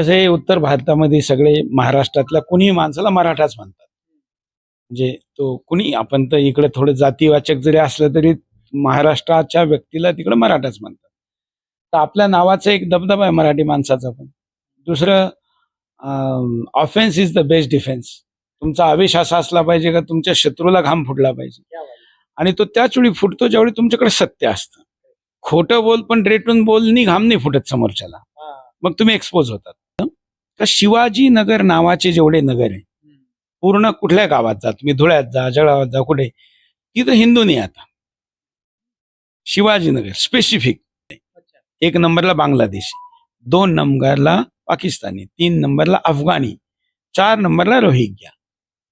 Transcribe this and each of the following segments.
कसं आहे उत्तर भारतामध्ये सगळे महाराष्ट्रातल्या कुणी माणसाला मराठाच म्हणतात. म्हणजे तो कुणी आपण तर इकडे थोडं जातीवाचक जरी असलं तरी महाराष्ट्राच्या व्यक्तीला तिकडे मराठाच म्हणतात. तर आपल्या नावाचा एक दबदबा आहे मराठी माणसाचा पण. दुसरं offence is the best defence तुमचा आवेश असा असला पाहिजे का तुमच्या शत्रूला घाम फुटला पाहिजे. आणि तो त्याच वेळी फुटतो ज्यावेळी तुमच्याकडे सत्य असतं. खोटं बोल पण रेटून बोलनी घाम नाही फुटत समोरच्याला. मग तुम्ही एक्सपोज होतात. तर शिवाजी नगर नावाचे जेवढे नगर आहे पूर्ण कुठल्या गावात जा तुम्ही धुळ्यात जा जळावात जा कुठे तिथं हिंदू नाही आता. शिवाजीनगर स्पेसिफिक एक नंबरला बांगलादेशी दोन नंबरला पाकिस्तानी तीन नंबरला अफगाणी चार नंबरला रोहिंग्या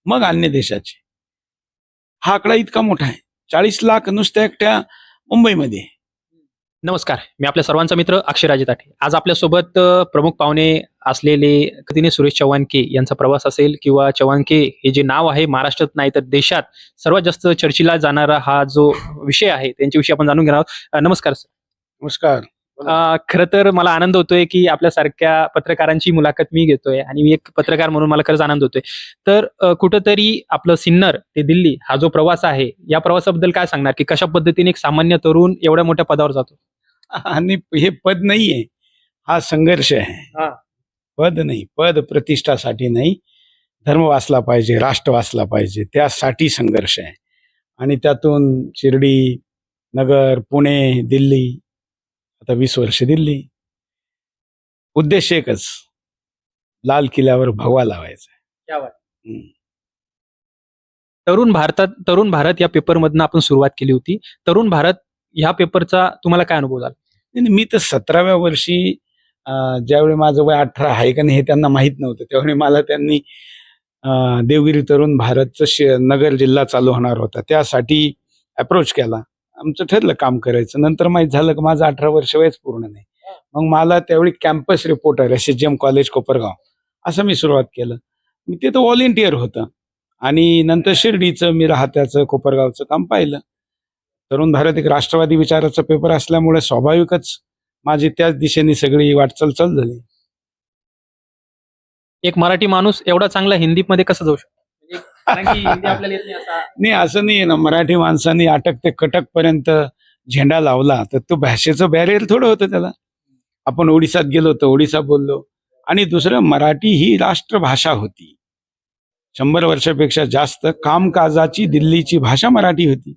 मग अन्य देशाचे. हा आकडा इतका मोठा आहे चाळीस लाख नुसत्या एकट्या मुंबईमध्ये. आहे. नमस्कार मी आपल्या सर्वांचा मित्र अक्षयराजे ताठे. आज आपल्यासोबत प्रमुख पाहुणे असलेले कधीने सुरेश चव्हाणके यांचा प्रवास असेल किंवा चव्हाणके हे जे नाव आहे महाराष्ट्रात नाही तर देशात सर्वात जास्त चर्चेला जाणारा हा जो विषय आहे त्यांच्याविषयी आपण जाणून घेणार आहोत. नमस्कार सर. नमस्कार. खरं तर मला आनंद होतोय की आपल्यासारख्या पत्रकारांची मुलाखत मी घेतोय आणि मी एक पत्रकार म्हणून मला खरंच आनंद होतोय. तर कुठंतरी आपलं सिन्नर ते दिल्ली हा जो प्रवास आहे या प्रवासाबद्दल काय सांगणार? की कशा पद्धतीने एक सामान्य तरुण एवढ्या मोठ्या पदावर जातो? आणि हे पद नाहीये. हा संघर्ष आहे. हा. पद नाही. पद प्रतिष्ठासाठी नाही. धर्म वाचला पाहिजे राष्ट्र वाचला पाहिजे त्यासाठी संघर्ष आहे. आणि त्यातून शिर्डी नगर पुणे दिल्ली आता वीस वर्ष दिल्ली उद्देश एकच लाल किल्ल्यावर भगवा लावायचा. तरुण भारतात तरुण भारत या पेपरमधनं आपण सुरुवात केली होती. तरुण भारत ह्या पेपरचा तुम्हाला काय अनुभव झाला? मी तर सतराव्या वर्षी ज्यावेळी माझं वय अठरा आहे का नाही हे त्यांना माहीत नव्हतं. त्यावेळी मला त्यांनी देवगिरी तरुण भारतचं नगर जिल्हा चालू होणार होता. त्यासाठी अप्रोच केला. आमचं ठरलं काम करायचं. नंतर माहीत झालं की माझं अठरा वर्ष वयच पूर्ण नाही. मग मला त्यावेळी campus reporter S H M college Kopargaon. असं मी सुरुवात केलं. मी तिथं व्हॉलेंटियर होतं. आणि नंतर शिर्डीचं मी राहत्याचं कोपरगावचं काम पाहिलं. तरुण भारत एक राष्ट्रवादी विचाराचा पेपर असल्यामुळे स्वाभाविकच माझी त्याच दिशेने सगळी वाटचाल चालू झाली. एक मराठी माणूस एवढा चांगला हिंदीमध्ये कसं जाऊ शकतो? नाही असं नाही ना. मराठी माणसांनी अटक ते कटक पर्यंत झेंडा लावला तर तो भाषेचं बॅरियर थोडं होतं त्याला. आपण ओडिसात गेलो तर ओडिसा बोललो. आणि दुसरं मराठी ही राष्ट्रभाषा होती. शंभर वर्षापेक्षा जास्त कामकाजाची दिल्लीची भाषा मराठी होती.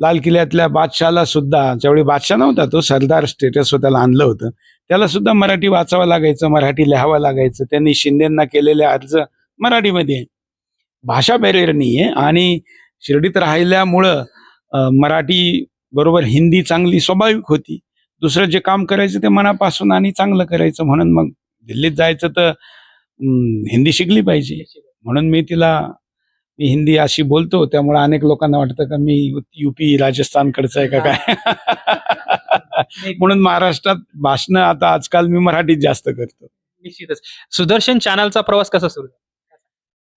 लाल किल्ल्यातल्या बादशाला सुद्धा ज्यावेळी बादशाह नव्हता तो सरदार स्टेटस स्वतःला आणलं होतं. त्याला सुद्धा मराठी वाचावं लागायचं मराठी लिहावं लागायचं. त्यांनी शिंदेंना केलेले अर्ज मराठीमध्ये. आहे. भाषा बॅरियर नाही आहे आणि शिर्डीत राहिल्यामुळं मराठी बरोबर हिंदी चांगली स्वाभाविक होती. दुसरं जे काम करायचं ते मनापासून आणि चांगलं करायचं म्हणून मग दिल्लीत जायचं तर हिंदी शिकली पाहिजे. म्हणून मी तिला मी हिंदी अशी बोलतो त्यामुळे अनेक लोकांना वाटतं का मी युपी राजस्थानकडचं आहे का काय? म्हणून महाराष्ट्रात भाषणं आता आजकाल मी मराठीत जास्त करतो. निश्चितच. सुदर्शन चॅनलचा प्रवास कसा सुरू?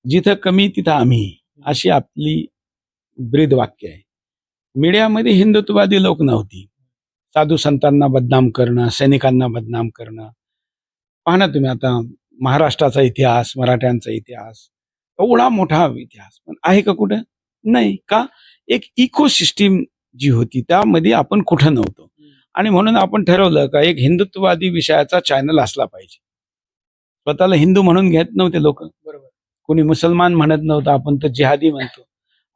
जिथं कमी तिथं आम्ही. अशी आपली ब्रीद वाक्य आहे. मीडियामध्ये हिंदुत्ववादी लोक नव्हती. साधू संतांना बदनाम करणं सैनिकांना बदनाम करणं. पहा ना तुम्ही आता महाराष्ट्राचा इतिहास मराठ्यांचा इतिहास एवढा मोठा इतिहास. पण आहे का कुठं? नाही. का? एक इको सिस्टीम जी होती त्यामध्ये आपण कुठं नव्हतो. आणि म्हणून आपण ठरवलं का एक हिंदुत्ववादी विषयाचा चॅनल असला पाहिजे. स्वतःला हिंदू म्हणून घेत नव्हते लोक. बरोबर. कोणी मुसलमान म्हणत नव्हतं आपण तर जिहादी म्हणतो.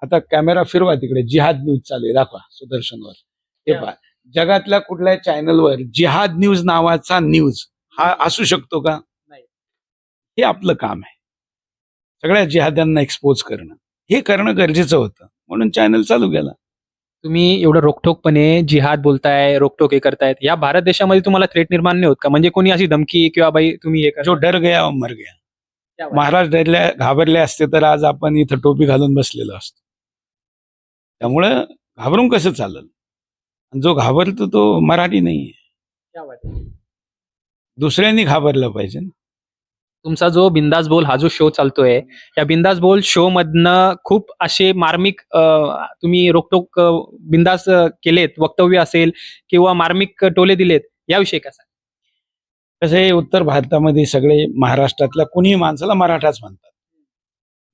आता कॅमेरा फिरवा तिकडे जिहाद न्यूज चालू आहे दाखवा सुदर्शनवर. हे. पहा जगातल्या कुठल्या चॅनलवर जिहाद न्यूज नावाचा न्यूज हा असू शकतो का? नाही. हे आपलं काम आहे. सगळ्या जिहाद्यांना एक्सपोज करणं. हे करणं गरजेचं होतं. म्हणून चॅनल चालू केला. तुम्ही एवढं रोखठोकपणे जिहाद बोलताय रोखटोक हे करतायत. या भारत देशामध्ये तुम्हाला थ्रेट निर्माण नाही होत का? म्हणजे कोणी अशी धमकी किंवा बाई तुम्ही हे जो डर गया मर गया. महाराज डरल्या घाबरले असते तर आज आपण इथं टोपी घालून बसलेलो असतो. त्यामुळं घाबरून कसं चालल? आणि जो घाबरतो तो मराठी नाहीये. क्या बात आहे. दुसऱ्यांनी घाबरलं पाहिजे ना. तुमचा जो बिंदास बोल हा जो शो चालतोय या बिंदास बोल शो मधनं खूप असे मार्मिक तुम्ही रोकटोक बिंदास केलेत वक्तव्य असेल किंवा मार्मिक टोले दिलेत याविषयी कसं कसं आहे उत्तर भारतामध्ये सगळे महाराष्ट्रातल्या कुणीही माणसाला मराठाच म्हणतात.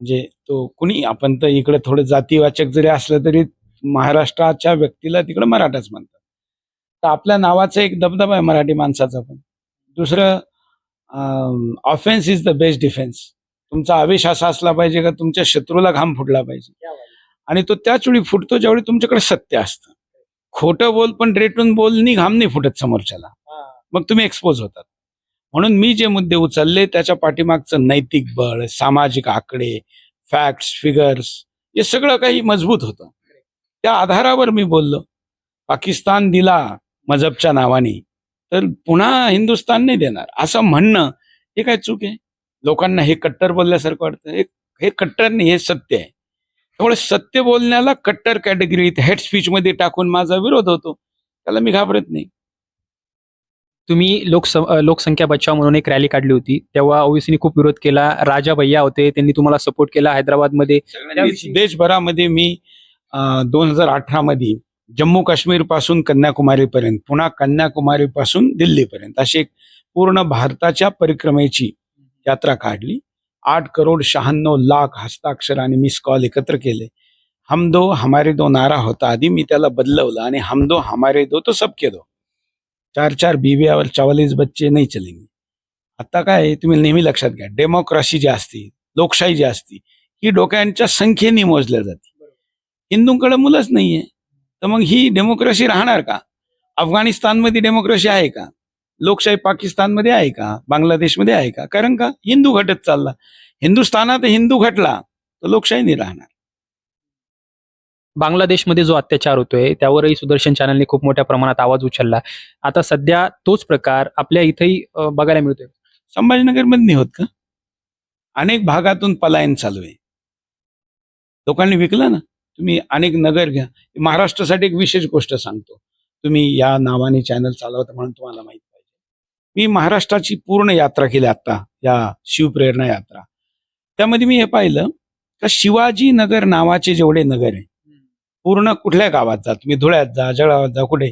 म्हणजे तो कुणी आपण तर इकडे थोडं जातीवाचक जरी असलं तरी महाराष्ट्राच्या व्यक्तीला तिकडे मराठाच म्हणतात. तर आपल्या नावाचा एक दबदबा आहे मराठी माणसाचा पण. दुसरं offence is the best defence तुमचा आवेश असा असला पाहिजे का तुमच्या शत्रूला घाम फुटला पाहिजे. आणि तो त्याच वेळी फुटतो ज्यावेळी तुमच्याकडे सत्य असतं. खोटं बोल पण रेटून बोलनी घाम नाही फुटत समोरच्याला. मग तुम्ही एक्सपोज होतात. म्हणून मी जे मुद्दे उचलले त्याच्या पाठीमागचं नैतिक बळ सामाजिक आकडे फॅक्ट्स फिगर्स हे सगळं काही मजबूत होतं. त्या आधारावर मी बोललो. पाकिस्तान दिला मजहबच्या नावाने तर पुन्हा हिंदुस्थान नाही देणार. असं म्हणणं हे काय चूक आहे? लोकांना हे कट्टर बोलल्यासारखं वाटतं. हे हे कट्टर नाही हे सत्य आहे. त्यामुळे सत्य बोलण्याला कट्टर कॅटेगरीत हेड स्पीच मध्ये टाकून माझा विरोध होतो. त्याला मी घाबरत नाही. तुम्ही लोकस लोकसंख्या बचाव म्हणून एक रॅली काढली होती. तेव्हा ओबीसीनी खूप विरोध केला. राजा भैया होते. त्यांनी तुम्हाला सपोर्ट केला हैदराबादमध्ये. देशभरामध्ये मी दोन हजार अठरा मध्ये जम्मू काश्मीरपासून कन्याकुमारी पर्यंत पुन्हा कन्याकुमारी पासून दिल्ली पर्यंत अशी एक पूर्ण भारताच्या परिक्रमेची यात्रा काढली. आठ करोड शहाण्णव लाख हस्ताक्षर आणि मिस कॉल एकत्र केले. हम दो हमारे दो नारा होता आधी मी त्याला बदलवलं आणि हम दो हमारे दो तो सबके दो. चार चार बीबी और चवालीस बच्चे नाही चलेंगे। आता काय आहे, तुम्ही नेहमी लक्षात घ्या डेमोक्रेसी जी असते लोकशाही जी असते ही डोक्यांच्या संख्येने मोजल्या जाते। हिंदूंकडे मुलंच नाहीये तर मग ही डेमोक्रेसी राहणार का? अफगाणिस्तानमध्ये डेमोक्रेसी आहे का? लोकशाही पाकिस्तानमध्ये आहे का? बांगलादेशमध्ये आहे का? कारण का? हिंदू घटत चालला. हिंदुस्थानात हिंदू घटला तर लोकशाही नाही राहणार. बांगलादेशमध्ये जो अत्याचार होतोय त्यावरही सुदर्शन चॅनलने खूप मोठ्या प्रमाणात आवाज उचलला. आता सध्या तोच प्रकार आपल्या इथेही बघायला मिळतोय. संभाजीनगरमध्ये नाही होत का? अनेक भागातून पलायन चालू आहे. लोकांनी विकलं ना? तुम्ही अनेक नगर घ्या. महाराष्ट्रासाठी एक विशेष गोष्ट सांगतो. तुम्ही या नावाने चॅनल चालवता म्हणून तुम्हाला माहीत पाहिजे. मी महाराष्ट्राची पूर्ण यात्रा केली आता या शिवप्रेरणा यात्रा. त्यामध्ये मी हे पाहिलं का शिवाजीनगर नावाचे जेवढे नगर आहे पूर्ण कुठल्या गावात जा? तुम्ही धुळ्यात जा जळगावात जा कुठे?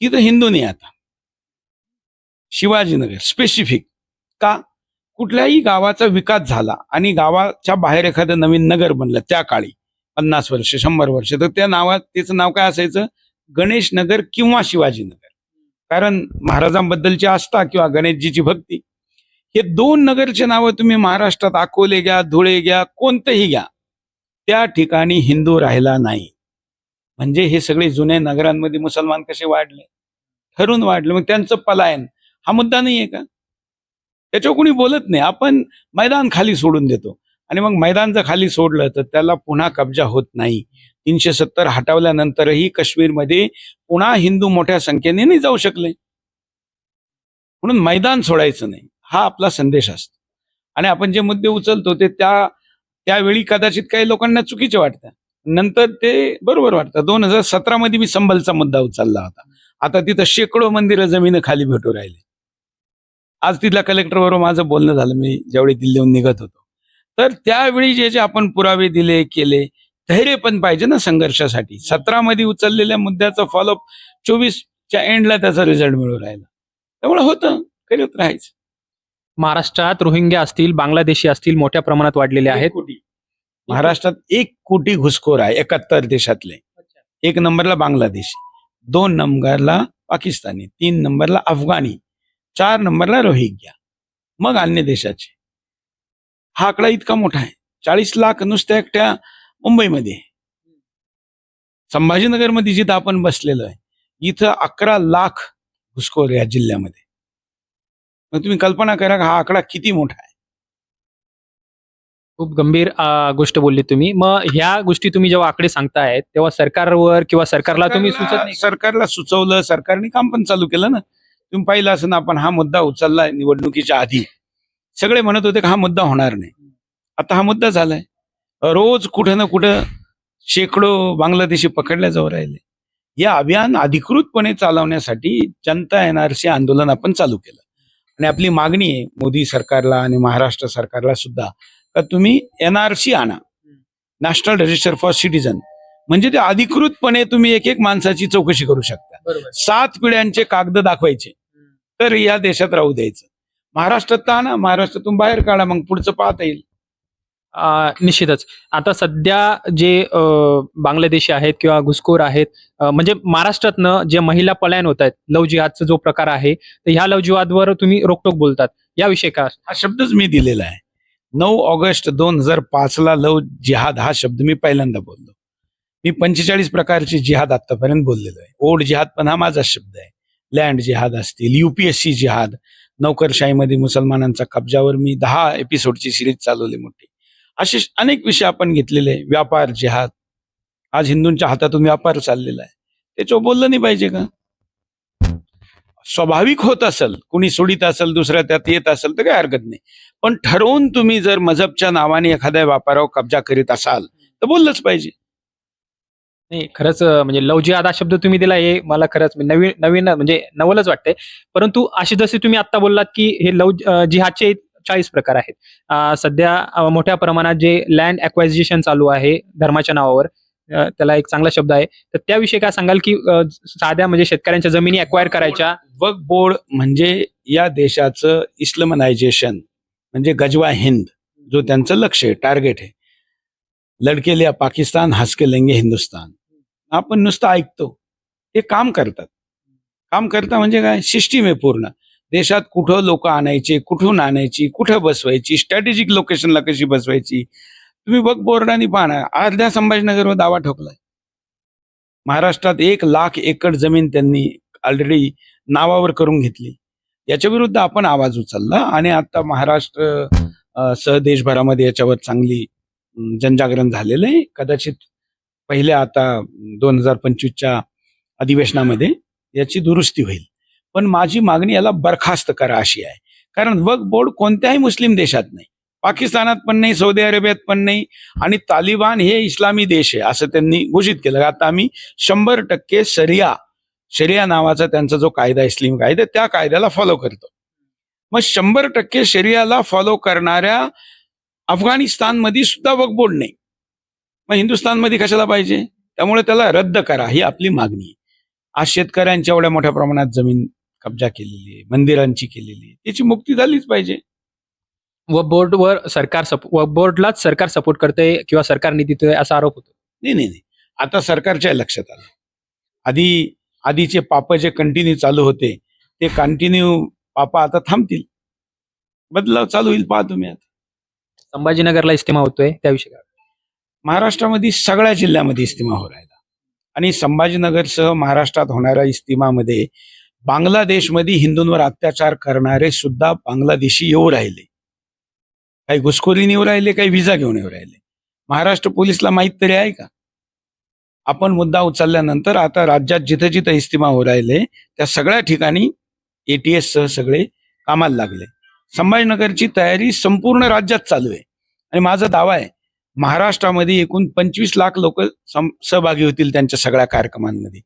तिथं हिंदू नाही आता. शिवाजीनगर स्पेसिफिक का? कुठल्याही गावाचा विकास झाला आणि गावाच्या बाहेर एखादं नवीन नगर बनलं त्या काळी पन्नास वर्ष शंभर वर्ष तर त्या नावात त्याचं नाव काय असायचं? गणेश नगर किंवा शिवाजीनगर. कारण महाराजांबद्दलची आस्था किंवा गणेशजीची भक्ती. हे दोन नगरचे नावं तुम्ही महाराष्ट्रात अकोले घ्या धुळे घ्या कोणतंही घ्या. त्या ठिकाणी हिंदू राहिला नाही. म्हणजे हे सगळे जुने नगरांमध्ये मुसलमान कसे वाढले? ठरून वाढले. मग त्यांचं पलायन. हा मुद्दा नाहीये का? त्याच्यावर कोणी बोलत नाही. आपण मैदान खाली सोडून देतो. आणि मग मैदान जर खाली सोडलं तर त्याला पुन्हा कब्जा होत नाही. तीनशे सत्तर हटवल्यानंतरही काश्मीरमध्ये पुन्हा हिंदू मोठ्या संख्येने नाही जाऊ शकले. म्हणून मैदान सोडायचं नाही. हा आपला संदेश असतो. आणि आपण जे मुद्दे उचलतो ते त्या त्यावेळी कदाचित काही लोकांना चुकीचे वाटतात. नंतर ते बरोबर वाटतं. दोन हजार सतरा मध्ये मी संबलचा मुद्दा उचलला होता. आता तिथं शेकडो मंदिरं जमीन खाली भेटू राहिले. आज तिथल्या कलेक्टर बरोबर माझं बोलणं झालं. मी ज्यावेळी दिल्लीहून निघत होतो. तर त्यावेळी जे जे आपण पुरावे दिले केले धैर्य पण पाहिजे ना संघर्षासाठी. सतरा मध्ये उचललेल्या मुद्द्याचा फॉलोअप चोवीसच्या एंडला त्याचा रिझल्ट मिळू राहिला. त्यामुळे होतं. करत राहायचं. महाराष्ट्रात रोहिंग्या असतील बांगलादेशी असतील मोठ्या प्रमाणात वाढलेले आहेत. महाराष्ट्रात एक कोटी घुसखोर आहे एकाहत्तर देशातले. एक नंबरला बांगलादेशी दोन नंबरला पाकिस्तानी तीन नंबरला अफगाणी चार नंबरला रोहिंग्या मग अन्य देशाचे. हा आकडा इतका मोठा आहे चाळीस लाख नुसत्या एकट्या मुंबईमध्ये. संभाजीनगरमध्ये जिथं आपण बसलेलो आहे इथं अकरा लाख घुसखोर या जिल्ह्यामध्ये. मग तुम्ही कल्पना करा हा आकडा किती मोठा आहे. खूप गंभीर गोष्ट बोलली तुम्ही. मग ह्या गोष्टी तुम्ही जेव्हा आकडे सांगतायत तेव्हा सरकारवर किंवा सरकारला तुम्ही सुचत सरकारला- सुचवलं सरकारने काम पण चालू केलं ना. तुम्ही पाहिलं असं ना आपण हा मुद्दा उचलला निवडणुकीच्या आधी. सगळे म्हणत होते का हा मुद्दा होणार नाही. आता हा मुद्दा झालाय. रोज कुठं ना कुठं शेकडो बांगलादेशी पकडल्या जाऊ राहिले. हे अभियान अधिकृतपणे चालवण्यासाठी जनता एनआरसी आंदोलन आपण चालू केलं. आणि आपली मागणी आहे मोदी सरकारला आणि महाराष्ट्र सरकारला सुद्धा. का तुम्ही एनआरसी आणा. नॅशनल रजिस्टर फॉर सिटीजन म्हणजे ते अधिकृतपणे तुम्ही एक एक माणसाची चौकशी करू शकता. सात पिढ्यांचे कागद दाखवायचे. तर या देशात राहू द्यायचं. महाराष्ट्रात तर आणा. महाराष्ट्रातून बाहेर काढा. मग पुढचं पाहता येईल. निश्चितच. आता सध्या जे बांगलादेशी आहेत किंवा घुसखोर आहेत म्हणजे महाराष्ट्रातनं जे महिला पलायन होत आहेत लव जिहादचा जो प्रकार आहे तर ह्या लव जिहादवर तुम्ही रोकटोक बोलतात. याविषयी का हा शब्दच मी दिलेला आहे. नऊ ऑगस्ट दोन हजार पाचला लव जिहाद हा शब्द मी पहिल्यांदा बोललो. मी पंचेचाळीस प्रकारची जिहाद आतापर्यंत बोललेलो आहे. ओल्ड जिहाद पण हा माझा शब्द आहे. लँड जिहाद असतील युपीएससी जिहाद नौकरशाहीमध्ये मुसलमानांचा कब्जावर मी दहा एपिसोडची सिरीज चालवली मोठी. असे अनेक विषय आपण घेतलेले आहे. व्यापार जिहाद. आज हिंदूंच्या हातातून व्यापार चाललेला आहे. त्याच्यावर बोललं नाही पाहिजे का? स्वाभाविक होत असेल कुणी सोडित असेल दुसऱ्या त्यात येत असेल तर काही हरकत नाही. पण ठरवून तुम्ही जर मजहबच्या नावाने एखाद्या व्यापारावर कब्जा करीत असाल तर बोललंच पाहिजे. नाही खरंच म्हणजे लव जिहाद हा शब्द तुम्ही दिला हे मला खरंच नवीन नवीन म्हणजे नवलच वाटतंय. परंतु असे जसे तुम्ही आता बोललात की हे लव जिहादचे चाळीस प्रकार आहेत. सध्या मोठ्या प्रमाणात जे लँड अक्वायझिशन चालू आहे धर्माच्या नावावर त्याला एक चांगला शब्द आहे. तर त्याविषयी काय सांगाल की साध्या म्हणजे शेतकऱ्यांच्या जमिनी अक्वायर करायच्या? वक बोर्ड म्हणजे या देशाचं इस्लामनायझेशन म्हणजे गजवा हिंद जो त्यांचं लक्ष आहे टार्गेट आहे. लडके लिया पाकिस्तान हसके लेंगे हिंदुस्तान. आपण नुसतं ऐकतो. ते काम करतात. काम करता म्हणजे काय? सिस्टीम आहे पूर्ण. देशात कुठं लोक आणायचे कुठून आणायची कुठं बसवायची स्ट्रॅटेजिक लोकेशनला कशी बसवायची? तुम्ही बघ बोर्डाने पाहणार अर्ध्या संभाजीनगरवर दावा ठोकलाय. महाराष्ट्रात एक लाख एकर जमीन त्यांनी ऑलरेडी नावावर करून घेतली. याच्या विरुद्ध आपण आवाज उचलला आणि आता महाराष्ट्र सह देशभरामध्ये याच्यावर चांगली जनजागरण झालेलं आहे. कदाचित पहिल्या आता दोन हजार पंचवीसच्या अधिवेशनामध्ये याची दुरुस्ती होईल. पण माझी मागणी याला बरखास्त करा अशी आहे. कारण वक बोर्ड कोणत्याही मुस्लिम देशात नाही. पाकिस्तानात पण नाही सौदी अरेबियात पण नाही आणि तालिबान हे इस्लामी देश आहे असं त्यांनी घोषित केलं. आता आम्ही शंभर टक्के शरिया शरिया नावाचा त्यांचा जो कायदा आहे, इस्लामी कायदा त्या कायद्याला फॉलो करतो. मग शंभर टक्के शरियाला फॉलो करणाऱ्या अफगाणिस्तानमध्ये सुद्धा वक्फ बोर्ड नाही. मग हिंदुस्थानमध्ये कशाला पाहिजे? त्यामुळे त्याला रद्द करा ही आपली मागणी आहे. आज शेतकऱ्यांच्या एवढ्या मोठ्या प्रमाणात जमीन कब्जा केलेली आहे मंदिरांची केलेली आहे त्याची मुक्ती झालीच पाहिजे. व बोर्डवर सरकार सप व बोर्डलाच सरकार सपोर्ट करते किंवा सरकार निधी असा आरोप होतो? नाही नाही नाही. आता सरकारच्या लक्षात आलं. आधी आधीचे पाप जे कंटिन्यू चालू होते ते कंटिन्यू पापा आता थांबतील. बदलाव चालू होईल पहा तुम्ही आता. संभाजीनगरला इस्तेमा होतोय त्याविषयी काय? महाराष्ट्रामध्ये सगळ्या जिल्ह्यामध्ये इस्तिमा हो राहिला. आणि संभाजीनगरसह महाराष्ट्रात होणाऱ्या इस्तिमामध्ये बांगलादेशमध्ये हिंदूंवर अत्याचार करणारे सुद्धा बांगलादेशी येऊ राहिले. काही घुसखोरीने येऊ राहिले काही व्हिसा घेऊन येऊ राहिले. महाराष्ट्र पोलिसला माहीत तरी आहे का? आपण मुद्दा उचलल्यानंतर आता राज्यात जिथे जिथे इस्तिमा हो राहिले त्या सगळ्या ठिकाणी एटीएस सह सगळे कामाला लागले. संभाजीनगरची तयारी संपूर्ण राज्यात चालू आहे. आणि माझा दावा आहे महाराष्ट्रामध्ये एकूण पंचवीस लाख लोक सहभागी होतील त्यांच्या सगळ्या कार्यक्रमांमध्ये.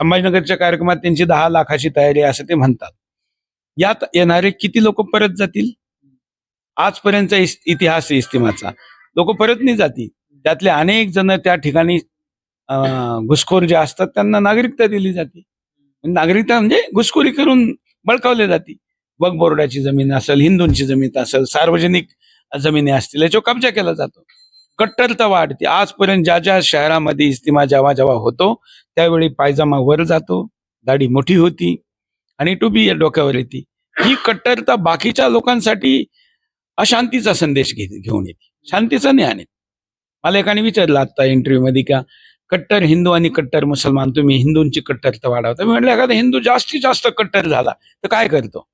संभाजीनगरच्या कार्यक्रमात त्यांची दहा लाखाची तयारी असं ते म्हणतात. यात येणारे किती लोक परत जातील? आजपर्यंतचा इतिहास आहे इस्तिमाचा. लोक परत नाही जातील. त्यातले अनेक जण त्या ठिकाणी घुसखोर जे असतात त्यांना नागरिकता दिली जाते. नागरिकता म्हणजे घुसखोरी करून बळकावले जाते. वक बोर्डाची जमीन असेल हिंदूंची जमीन असेल सार्वजनिक जमिनी असतील याच्यावर कब्जा केला जातो. कट्टरता वाढते. आजपर्यंत ज्या ज्या शहरामध्ये इस्तिमा जेव्हा जेव्हा होतो त्यावेळी पायजामा वर जातो दाढी मोठी होती आणि टोपी डोक्यावर येते. ही कट्टरता बाकीच्या लोकांसाठी अशांतीचा संदेश घे घेऊन येते. शांतीचा ज्ञान येते मला एकाने विचारलं आता इंटरव्ह्यू मध्ये का कट्टर हिंदू आणि कट्टर मुसलमान तुम्ही हिंदूंची कट्टरता वाढवता. मी म्हटलं एखादा हिंदू जास्तीत जास्त कट्टर झाला तर काय करतो?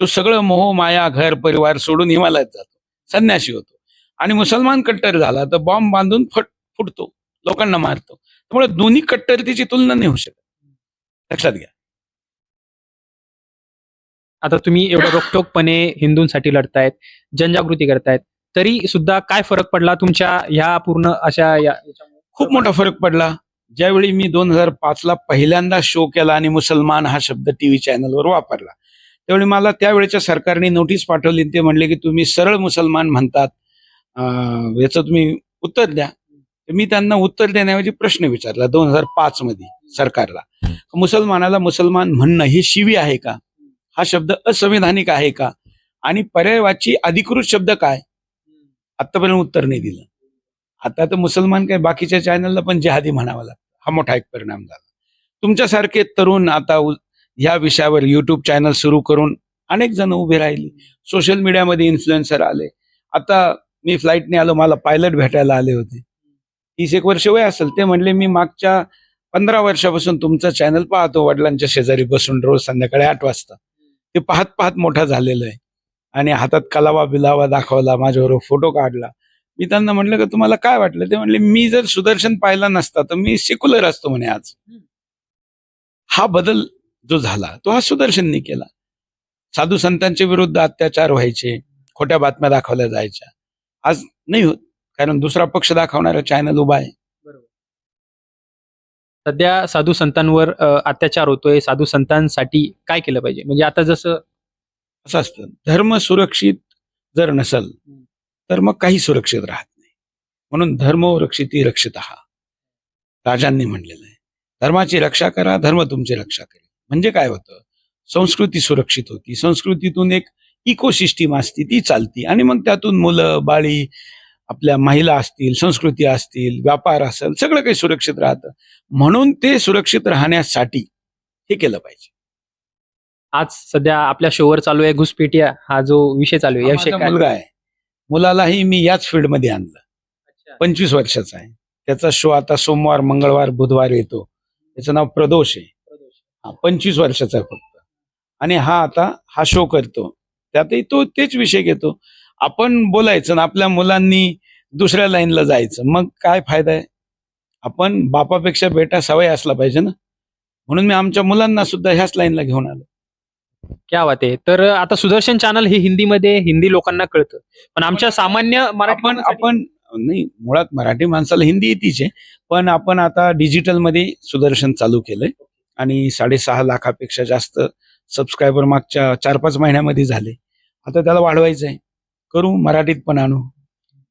तो सगळं मोह माया घर परिवार सोडून हिमालयात जातो संन्याशी होतो. आणि मुसलमान कट्टर झाला तर बॉम्ब बांधून फट फुटतो लोकांना मारतो. त्यामुळे दोन्ही कट्टरतेची तुलना नाही होऊ शकत. लक्षात घ्या. आता तुम्ही एवढं रोखटोकपणे हिंदूंसाठी लढतायत जनजागृती करतायत तरी सुद्धा काय फरक पडला तुमच्या ह्या पूर्ण अशा या खूप मोठा फरक पडला. ज्यावेळी मी दोन हजार पाच ला पहिल्यांदा शो केला आणि मुसलमान हा शब्द टीव्ही चॅनलवर वापरला. त्यावेळी मला त्यावेळेच्या सरकारने नोटीस पाठवली ते म्हणले की तुम्ही सरळ मुसलमान म्हणतात. याचं तुम्ही उत्तर द्या. मी त्यांना उत्तर देण्याऐवजी प्रश्न विचारला दोन हजार पाच मध्ये सरकारला. मुसलमानाला मुसलमान म्हणणं ही शिवी आहे का? हा शब्द असंविधानिक आहे का? आणि पर्यायवाची अधिकृत शब्द काय? आतापर्यंत उत्तर नाही दिलं. आता तर मुसलमान काय बाकीच्या चॅनलला पण जिहादी म्हणावं लागतं. हा मोठा एक परिणाम झाला. तुमच्यासारखे तरुण आता या विषयावर युट्यूब चॅनल सुरू करून अनेक जण उभे राहिली. सोशल मीडियामध्ये इन्फ्लुएन्सर आले. आता मी फ्लाईटने आलो मला पायलट भेटायला आले होते. तीस एक वर्ष वय असेल. ते म्हणले मी मागच्या पंधरा वर्षापासून तुमचं चॅनल पाहतो वडिलांच्या शेजारी बसून रोज संध्याकाळी आठ वाजता. ते पाहत पाहत मोठा झालेलं आहे. आणि हातात कलावा बिलावा दाखवला माझ्याबरोबर फोटो काढला. मी त्यांना म्हटलं का तुम्हाला काय वाटलं? ते म्हणले मी जर सुदर्शन पाहिला नसता तर मी सेक्युलर असतो म्हणे आज. हा बदल जो झाला तो हा सुदर्शननी केला. साधू संतांच्या विरुद्ध अत्याचार व्हायचे खोट्या बातम्या दाखवल्या जायच्या. आज नाही होत कारण दुसरा पक्ष दाखवणारा चॅनल उभा आहे. सध्या साधू संतांवर अत्याचार होतोय. साधू संतांसाठी काय केलं पाहिजे? म्हणजे आता जसं असं असतं. धर्म सुरक्षित जर नसल तर मग काही सुरक्षित राहत नाही. म्हणून धर्म रक्षिती रक्षित. राजांनी म्हणलेलं आहे. धर्माची रक्षा करा धर्म तुमची रक्षा करेल. म्हणजे काय होतं? संस्कृती सुरक्षित होती. संस्कृतीतून एक इकोसिस्टीम असती ती चालती. आणि मग त्यातून मुलं बाळी आपल्या महिला असतील संस्कृती असतील व्यापार असेल सगळं काही सुरक्षित राहतं. म्हणून ते सुरक्षित राहण्यासाठी हे केलं पाहिजे. आज सध्या आपल्या शोवर चालू आहे घुसपेटिया हा जो विषय चालू आहे हा माझा काय? मुलगा आहे. मुलालाही मी याच फील्डमध्ये आणलं. पंचवीस वर्षाचा आहे. त्याचा शो आता सोमवार मंगळवार बुधवार येतो. त्याचं नाव प्रदोष आहे. हा पंचवीस वर्षाचा आहे फक्त. आणि हा आता हा शो करतो. त्यातही तो तेच विषय घेतो. आपण बोलायचं ना आपल्या मुलांनी दुसऱ्या लाईनला जायचं. मग काय फायदा आहे? आपण बापापेक्षा बेटा सवय असला पाहिजे ना. म्हणून मी आमच्या मुलांना सुद्धा ह्याच लाईनला घेऊन आलो. क्या बात आहे. तर आता सुदर्शन चॅनल हे हिंदीमध्ये हिंदी लोकांना कळतं. पण आमच्या सामान्य मराठी आपण आपण नाही मुळात मराठी माणसाला हिंदी येतीच आहे. पण आपण आता डिजिटलमध्ये सुदर्शन चालू केलंय. आणि साडेसहा लाखापेक्षा जास्त सबस्क्रायबर मागच्या चार पाच महिन्यामध्ये झाले. आता त्याला वाढवायचं आहे. करू मराठीत पण आणू.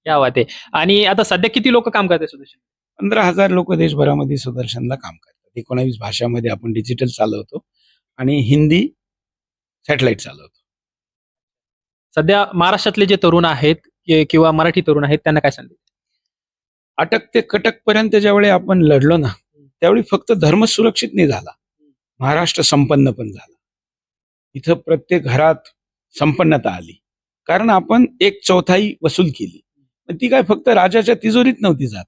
क्या बात आहे. आणि आता सध्या किती लोक काम करतात सुदर्शन? पंधरा हजार लोक देशभरामध्ये सुदर्शनला काम करतात. एकोणावीस भाषामध्ये आपण डिजिटल चालवतो. आणि हिंदी सॅटेलाइट चालवतो सध्या महाराष्ट्रातले जे तरुण आहेत किंवा मराठी तरुण आहेत त्यांना काय सांगते अटक ते कटक पर्यंत ज्यावेळी आपण लढलो ना त्यावेळी फक्त धर्म सुरक्षित नाही झाला. महाराष्ट्र संपन्न पण झाला. इथं प्रत्येक घरात संपन्नता आली. कारण आपण एक चौथाई वसूल केली. पण ती काय फक्त राजाच्या तिजोरीत नव्हती जात.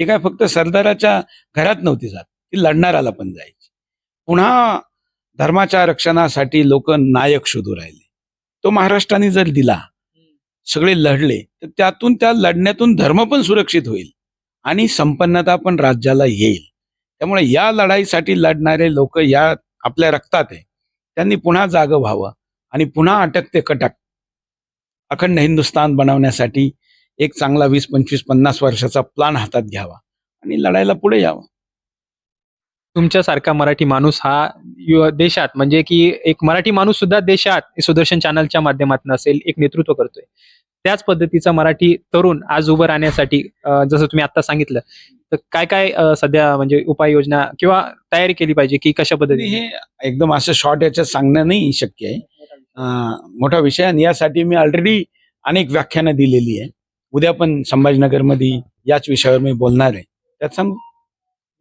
ती काय फक्त सरदाराच्या घरात नव्हती जात. ती लढणाराला पण जायची. पुन्हा धर्माच्या रक्षणासाठी लोक नायक शोधू राहिले. तो महाराष्ट्राने जर दिला सगळे लढले तर त्यातून त्या लढण्यातून धर्म पण सुरक्षित होईल आणि संपन्नता पण राज्याला येईल. त्यामुळे या लढाईसाठी लढणारे लोक या आपल्या रक्तात आहे. त्यांनी पुन्हा जागं व्हावं आणि पुन्हा अटक ते कटक. अखंड हिंदुस्थान बनवण्यासाठी एक चांगला वीस पंचवीस पन्नास वर्षाचा प्लान हातात घ्यावा आणि लढायला पुढे यावं. तुमच्यासारखा मराठी माणूस हा यु- देशात म्हणजे की एक मराठी माणूस सुद्धा देशात सुदर्शन चॅनलच्या माध्यमातून असेल एक नेतृत्व करतोय. त्याच पद्धतीचा मराठी तरुण आज उभं राहण्यासाठी जसं तुम्ही आता सांगितलं तर काय काय सध्या म्हणजे उपाययोजना किंवा तयारी केली पाहिजे की कशा पद्धतीने? हे एकदम असं शॉर्ट याच्यात सांगणं नाही शक्य आहे. मोठा विषय आणि यासाठी मी ऑलरेडी अनेक व्याख्यानं दिलेली आहे. उद्या पण संभाजीनगरमध्ये याच विषयावर मी बोलणार आहे. त्यात सांग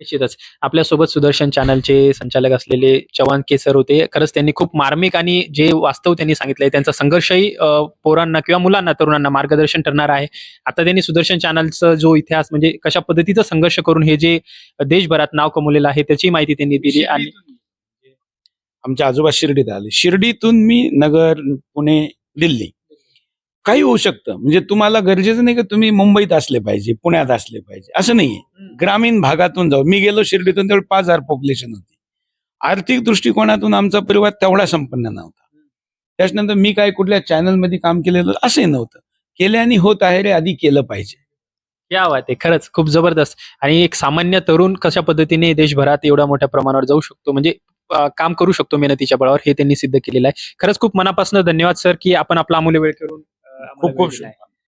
निश्चितच. आपल्यासोबत सुदर्शन चॅनलचे संचालक असलेले चव्हाण केसर होते. खरंच त्यांनी खूप मार्मिक आणि जे वास्तव त्यांनी सांगितलंय त्यांचा संघर्षही पोरांना किंवा मुलांना तरुणांना मार्गदर्शन ठरणार आहे. आता त्यांनी सुदर्शन चॅनलचा जो इतिहास म्हणजे कशा पद्धतीचा संघर्ष करून हे जे देशभरात नाव कमवलेलं आहे त्याची माहिती त्यांनी दिली आणि आमच्या आजोबा शिर्डीत आले. शिर्डीतून मी नगर पुणे दिल्ली. काही होऊ शकतं. म्हणजे तुम्हाला गरजेचं नाही की तुम्ही मुंबईत असले पाहिजे पुण्यात असले पाहिजे. असं नाहीये. ग्रामीण भागातून जाऊ. मी गेलो शिर्डीतून तेवढे पाच हजार पॉप्युलेशन होती. आर्थिक दृष्टिकोनातून आमचा परिवार तेवढा संपन्न नव्हता. त्याच्यानंतर मी काय कुठल्या चॅनलमध्ये काम केलेलं असंही नव्हतं. केल्याने होत आहे रे आधी केलं पाहिजे. या वाट आहे. खरंच खूप जबरदस्त. आणि एक सामान्य तरुण कशा पद्धतीने देशभरात एवढ्या मोठ्या प्रमाणावर जाऊ शकतो? म्हणजे काम करू शकतो मेहनतीच्या बळावर हे त्यांनी सिद्ध केलेलं आहे. खरंच खूप मनापासून धन्यवाद सर की आपण आपला अमूल्य वेळ करून compulsion